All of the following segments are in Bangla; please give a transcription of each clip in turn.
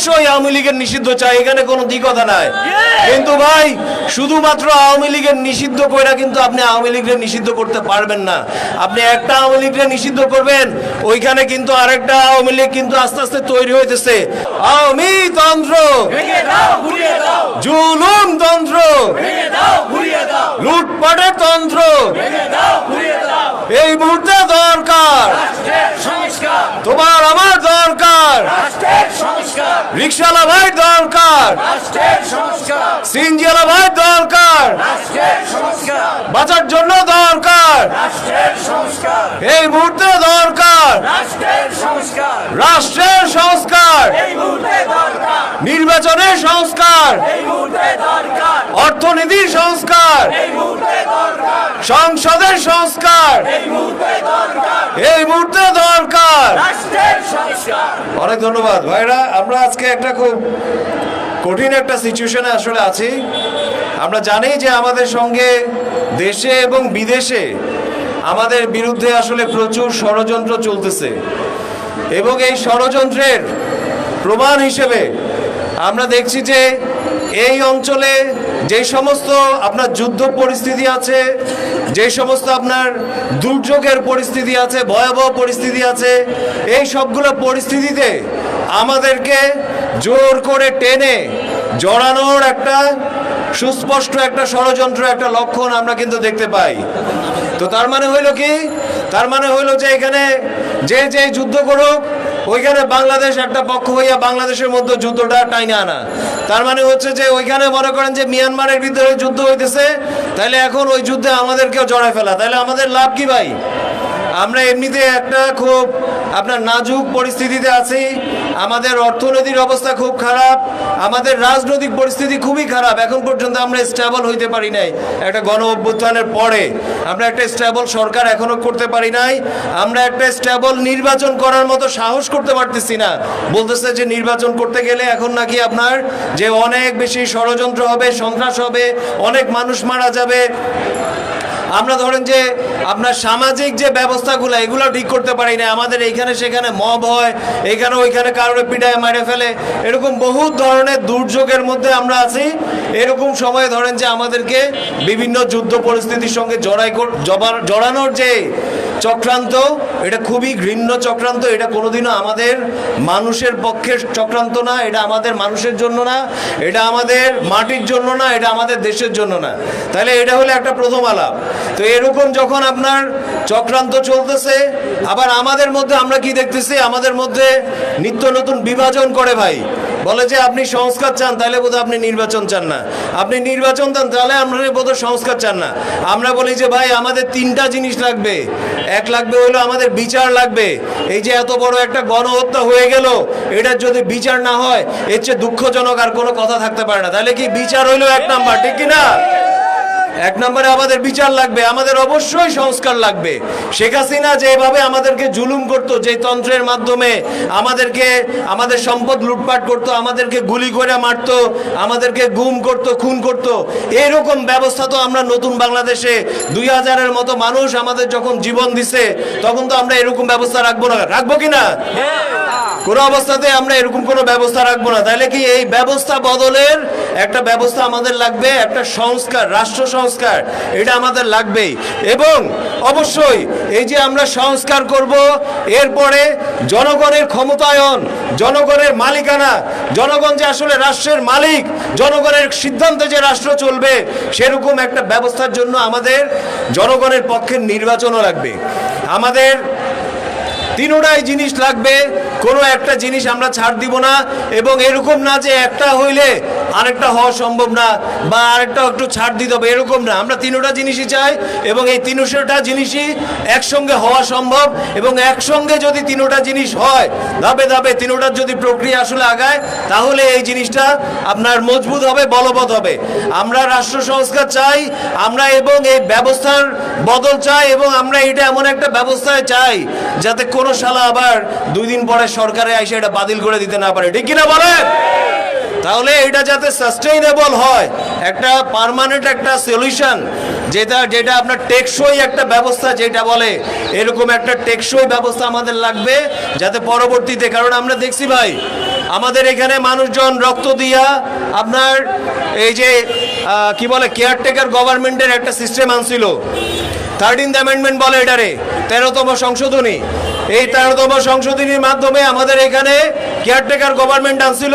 অবশ্যই আওয়ামী লীগের নিষিদ্ধ চাই, এখানে কোনো দ্বিকথা নাই। কিন্তু ভাই, শুধুমাত্র আওয়ামী লীগের নিষিদ্ধ কইরা কিন্তু আপনি আওয়ামী লীগের নিষিদ্ধ করতে পারবেন না। আপনি একটা আওয়ামী লীগের নিষিদ্ধ করবেন, ওইখানে কিন্তু আরেকটা আওয়ামী লীগ কিন্তু আস্তে আস্তে তৈরি হইতেছে। আওয়ামী তন্ত্র। জুলুম তন্ত্র। লুটপাটের তন্ত্র। এই মুহূর্তে দরকার। তোমার আমার দরকার। রিক্সালা ভাই দরকার। সিনজিওয়ালা ভাই দরকার। বাঁচার জন্য দরকার। এই মুহূর্তে দরকার। রাষ্ট্রের সংস্কার। নির্বাচনের সংস্কার। অর্থনীতির সংস্কার। সংসদের সংস্কার। এই মুহূর্তে দরকার। অনেক ধন্যবাদ। ভাইরা আমরা আজকে একটা খুব কঠিন একটা সিচুয়েশনে আসলে আছি। আমরা জানি যে আমাদের সঙ্গে দেশে এবং বিদেশে আমাদের বিরুদ্ধে আসলে প্রচুর ষড়যন্ত্র চলতেছে। এবং এই ষড়যন্ত্রের প্রমাণ হিসেবে আমরা দেখছি যে এই অঞ্চলে যে সমস্ত আপনার যুদ্ধ পরিস্থিতি আছে, যে সমস্ত আপনার দুর্যোগের পরিস্থিতি আছে, ভয়াবহ পরিস্থিতি আছে, এই সবগুলো পরিস্থিতিতে আমাদেরকে জোর করে টেনে জড়ানোর একটা সুস্পষ্ট একটা ষড়যন্ত্র, একটা লক্ষণ আমরা কিন্তু দেখতে পাই। তো তার মানে হইল কি? তার মানে হইল যে এখানে যে যে যুদ্ধ করুক, ওইখানে বাংলাদেশ একটা পক্ষ হইয়া বাংলাদেশের মধ্যে যুদ্ধটা টাইনে আনা। তার মানে হচ্ছে যে ওইখানে মনে করেন যে মিয়ানমারের ভিতরে যুদ্ধ হইতেছে তাহলে এখন ওই যুদ্ধে আমাদেরকেও জড়ায় ফেলা। তাহলে আমাদের লাভ কি ভাই? আমরা এমনিতে একটা খুব আপনার নাজুক পরিস্থিতিতে আছি আমাদের অর্থনৈতিক অবস্থা খুব খারাপ, আমাদের রাজনৈতিক পরিস্থিতি খুবই খারাপ। এখন পর্যন্ত আমরা স্টেবল হইতে পারি নাই। একটা গণ অভ্যুত্থানের পরে আমরা একটা স্টেবল সরকার এখনও করতে পারি নাই। আমরা একটা স্টেবল নির্বাচন করার মতো সাহস করতে পারতেছি না। বলতেছে যে নির্বাচন করতে গেলে এখন নাকি আপনার যে অনেক বেশি ষড়যন্ত্র হবে, সন্ত্রাস হবে, অনেক মানুষ মারা যাবে। আমরা ধরেন যে আপনার সামাজিক যে ব্যবস্থাগুলো এগুলো ঠিক করতে পারি না আমাদের এইখানে সেখানে মব হয় এখানে ওইখানে কারোর পিঠায় মারে ফেলে। এরকম বহু ধরনের দুর্যোগের মধ্যে আমরা আছি। এরকম সময়ে ধরেন যে আমাদেরকে বিভিন্ন যুদ্ধ পরিস্থিতির সঙ্গে জড়াই জড়ানোর যে চক্রান্ত, এটা খুবই ঘৃণ্য চক্রান্ত, এটা কোনোদিনও আমাদের মানুষের পক্ষে চক্রান্ত না, এটা আমাদের মানুষের জন্য না, এটা আমাদের মাটির জন্য না, এটা আমাদের দেশের জন্য না। তাহলে এটা হলো একটা প্রথম আলাপ। তো এরকম যখন আপনার চক্রান্ত চলতেছে, আবার আমাদের মধ্যে আমরা কি দেখতেছি? আমাদের মধ্যে নিত্য নতুন বিভাজন করে ভাই। বলে যে আপনি সংস্কার চান, তাহলে বোধহয় আপনি নির্বাচন চান না। আপনি নির্বাচন চান তাহলে আমরা বোধহয় সংস্কার চান না। আমরা বলি যে, ভাই, আমাদের তিনটা জিনিস লাগবে। এক লাগবে হলো আমাদের বিচার লাগবে। এই যে এত বড় একটা গণহত্যা হয়ে গেল, এটার যদি বিচার না হয়, এর চেয়ে দুঃখজনক আর কোনো কথা থাকতে পারে না। তাহলে কি বিচার হইল এক নাম্বার, ঠিক কি না এক নম্বরে আমাদের বিচার লাগবে আমাদের অবশ্যই সংস্কার লাগবে। শেখ হাসিনা যেভাবে আমাদেরকে জুলুম করতো যে তন্ত্রের মাধ্যমে আমাদেরকে আমাদের সম্পদ লুটপাট করতো আমাদেরকে গুলি করে মারতো আমাদেরকে গুম করতো খুন করতো এরকম ব্যবস্থা তো আমরা নতুন বাংলাদেশে দুই হাজারের মতো মানুষ আমাদের যখন জীবন দিছে তখন তো আমরা এরকম ব্যবস্থা রাখব না। রাখব কি না? কোনো অবস্থাতে আমরা এরকম কোনো ব্যবস্থা রাখব না। তাহলে কি এই ব্যবস্থা বদলের একটা ব্যবস্থা আমাদের লাগবে, একটা সংস্কার, রাষ্ট্র সংস্কার, এটা আমাদের লাগবেই। এবং অবশ্যই এই যে আমরা সংস্কার করব, এরপরে জনগণের ক্ষমতায়ন, জনগণের মালিকানা, জনগণ যে আসলে রাষ্ট্রের মালিক, জনগণের সিদ্ধান্তে যে রাষ্ট্র চলবে, সেরকম একটা ব্যবস্থার জন্য আমাদের জনগণের পক্ষে নির্বাচনও লাগবে। আমাদের তিনোটাই জিনিস লাগবে কোনো একটা জিনিস আমরা ছাড় দিব না এবং এরকম না যে একটা হইলে আরেকটা হওয়া সম্ভব না বা আরেকটা একটু ছাড় দিতে হবে, এরকম না। আমরা তিনোটা জিনিসই চাই এবং এই তিনোটা জিনিসই একসঙ্গে হওয়া সম্ভব এবং একসঙ্গে যদি তিনোটা জিনিস হয়, ধাপে ধাপে তিনোটার যদি প্রক্রিয়া আসলে আগায়, তাহলে এই জিনিসটা আপনার মজবুত হবে, বলবৎ হবে। আমরা রাষ্ট্র সংস্কার চাই, আমরা এবং এই ব্যবস্থার বদল চাই এবং আমরা এটা এমন একটা ব্যবস্থায় চাই যাতে কোনো শালা আবার দুই দিন পরে সরকারে এসে এটা বাতিল করে দিতে না পারে। ঠিক কিনা বলেন? তাহলে এটা যাতে সাস্টেইনেবল হয়, একটা পার্মানেন্ট একটা সলিউশন যেটা যেটা আপনার টেকসই একটা ব্যবস্থা, যেটা বলে এরকম একটা টেকসই ব্যবস্থা আমাদের লাগবে যাতে পরবর্তীতে, কারণ আমরা দেখছি ভাই, আমাদের এখানে মানুষজন রক্ত দিয়া আপনার এই যে কি বলে কেয়ারটেকার গভর্নমেন্টের একটা সিস্টেম আনছিল। থার্টিন্থ অ্যামেন্ডমেন্ট বলে এটারে, তেরোতম সংশোধনী। এই তেরোতম সংশোধনীর মাধ্যমে আমাদের এখানে কেয়ারটেকার গভর্নমেন্ট আনছিল,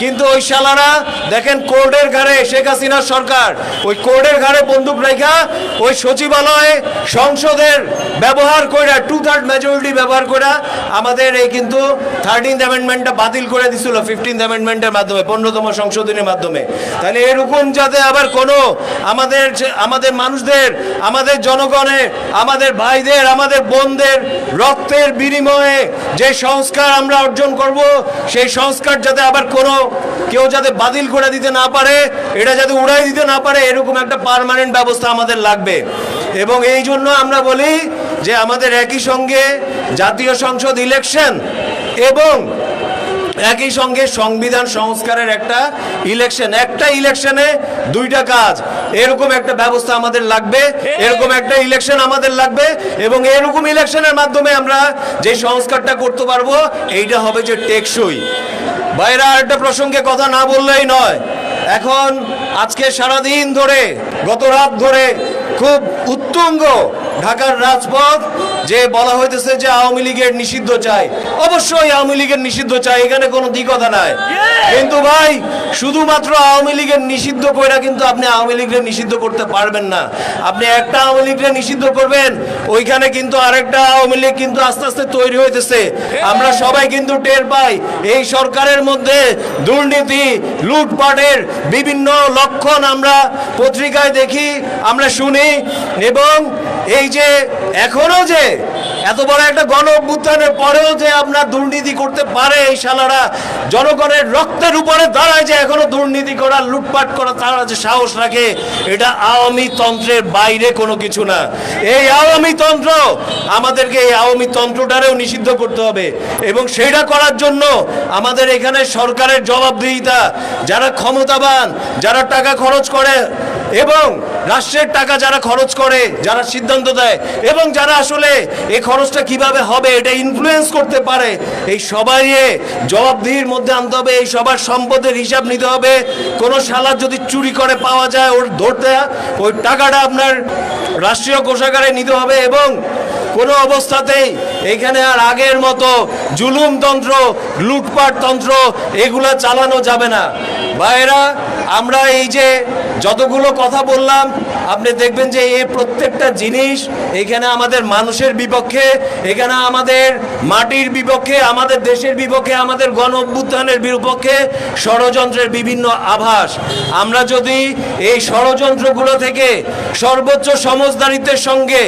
কিন্তু ওই শালারা, দেখেন কোর্টের ঘাড়ে শেখ হাসিনার সরকার, ওই কোর্টের ঘাড়ে বন্দুক রেখা ওই সচিবালয়ে সংসদের ব্যবহার করে টু থার্ড মেজরিটি ব্যবহার করে আমাদের এই কিন্তু থার্টিন্থ অ্যামেন্ডমেন্টটা বাতিল করে দিছিল ফিফটিন্থ অ্যামেন্ডমেন্টের মাধ্যমে, পনেরোতম সংশোধনের মাধ্যমে। তাহলে এরকম যাতে আবার কোনো আমাদের আমাদের মানুষদের, আমাদের জনগণের, আমাদের ভাইদের, আমাদের বোনদের রক্তের বিনিময়ে যে সংস্কার আমরা অর্জন করব সেই সংস্কার যাতে আবার কোনো কেউ যাতে বাতিল করে দিতে না পারে, এটা যাতে উড়াই দিতে না পারে, এরকম একটা পারমানেন্ট ব্যবস্থা আমাদের লাগবে। এবং এই জন্য আমরা বলি যে আমাদের একই সঙ্গে জাতীয় সংসদ ইলেকশন এবং একই সঙ্গে সংবিধান সংস্কারের একটা ইলেকশন একটা ইলেকশনে দুইটা কাজ। এরকম একটা ব্যবস্থা আমাদের লাগবে, এরকম একটা ইলেকশন আমাদের লাগবে এবং এরকম ইলেকশনের মাধ্যমে আমরা যে সংস্কারটা করতে পারব, এইটা হবে যে টেকসই। বাইরে আর একটা প্রসঙ্গে কথা না বললেই নয়, এখন আজকে সারাদিন ধরে, গত রাত ধরে খুব উত্তুঙ্গ ঢাকার রাজপথ, যে বলা হইতেছে যে আওয়ামী লীগের নিষিদ্ধ চাই। অবশ্যই আওয়ামী লীগের নিষিদ্ধ চাই, এখানে কোনো দ্বিকথা নাই। কিন্তু ভাই, শুধুমাত্র আওয়ামী লীগের নিষিদ্ধ কইরা কিন্তু আপনি আওয়ামী লীগের নিষিদ্ধ করতে পারবেন না। আপনি একটা আওয়ামী লীগের নিষিদ্ধ করবেন, ওইখানে কিন্তু আরেকটা আওয়ামী লীগ কিন্তু আস্তে আস্তে তৈরি হইতেছে। আমরা সবাই কিন্তু টের পাই, এই সরকারের মধ্যে দুর্নীতি, লুটপাটের বিভিন্ন লক্ষণ আমরা পত্রিকায় দেখি, আমরা শুনি এবং এই যে, এখনও যে, এত বড় একটা গণ অভ্যুত্থানের পরেও যে আপনার দুর্নীতি করতে পারে এই শালারা, জনগণের রক্তের উপরে দাঁড়ায় যে এখনও দুর্নীতি করা, লুটপাট করা, তারা যে সাহস রাখে, এটা আওয়ামী তন্ত্রের বাইরে কোনো কিছু না। এই আওয়ামী তন্ত্র, আমাদেরকে এই আওয়ামী তন্ত্রটারেও নিষিদ্ধ করতে হবে। এবং সেটা করার জন্য আমাদের এখানে সরকারের জবাবদিহিতা, যারা ক্ষমতাবান, যারা টাকা খরচ করে, এবং রাষ্ট্রের টাকা যারা খরচ করে, যারা সিদ্ধান্ত দেয়, এবং যারা আসলে এই খরচটা কীভাবে হবে, এটা ইনফ্লুয়েন্স করতে পারে, এই সবাই জবাবদিহির মধ্যে আনতে হবে, এই সবার সম্পদের হিসাব নিতে হবে। কোনো শালার যদি চুরি করে পাওয়া যায়, ওর ধরতে, ওই টাকাটা আপনার রাষ্ট্রীয় কোষাগারে নিতে হবে, এবং কোনো অবস্থাতেই এখানে আর আগের মতো জুলুমতন্ত্র লুটপাট তন্ত্র, এগুলো চালানো যাবে না। ভাইরা আমরা এই যে যতগুলো কথা বললাম আপনি দেখবেন যে এই প্রত্যেকটা জিনিস এখানে আমাদের মানুষের বিপক্ষে, এখানে আমাদের মাটির বিপক্ষে, আমাদের দেশের বিপক্ষে, আমাদের গণ অভ্যুত্থানের বিপক্ষে ষড়যন্ত্রের বিভিন্ন আভাস। আমরা যদি এই ষড়যন্ত্রগুলো থেকে সর্বোচ্চ সমজদারিত্বের সঙ্গে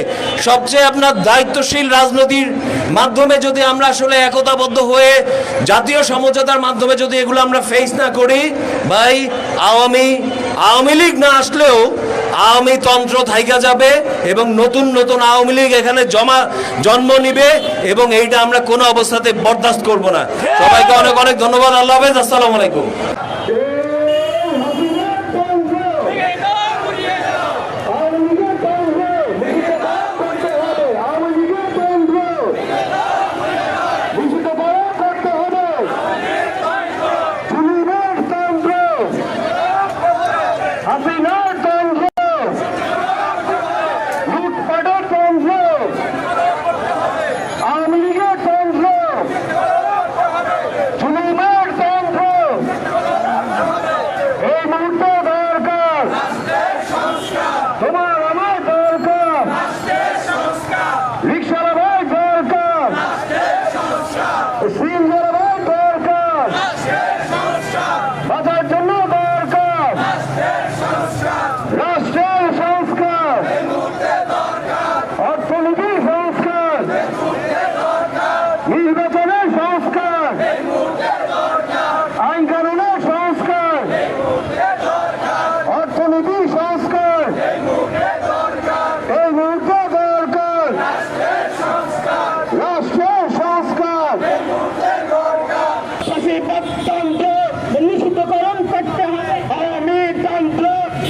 সবচেয়ে আপনার দায়িত্বশীল রাজনীতির মাধ্যমে যদি আমরা আসলে একতাবদ্ধ হয়ে জাতীয় সমঝোতার মাধ্যমে যদি এগুলো আমরা ফেস না করি, ভাই, আওয়ামী আওয়ামী লীগ না আসলেও আওয়ামী তন্ত্র থাইকা যাবে এবং নতুন নতুন আওয়ামী লীগ এখানে জমা, জন্ম নিবে এবং এইটা আমরা কোনো অবস্থাতে বরদাস্ত করব না। সবাইকে অনেক অনেক ধন্যবাদ। আল্লাহ হাফেজ। আসসালামু আলাইকুম। হাসিনার তন্ত্র।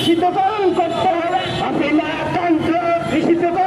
শীতকাল করতে হবে। আপনি না কান্ত শীতকাল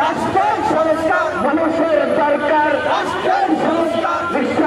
রাষ্ট্রের সংস্কার মানুষের দরকার। রাষ্ট্রের সংস্কার। রাষ্ট্রের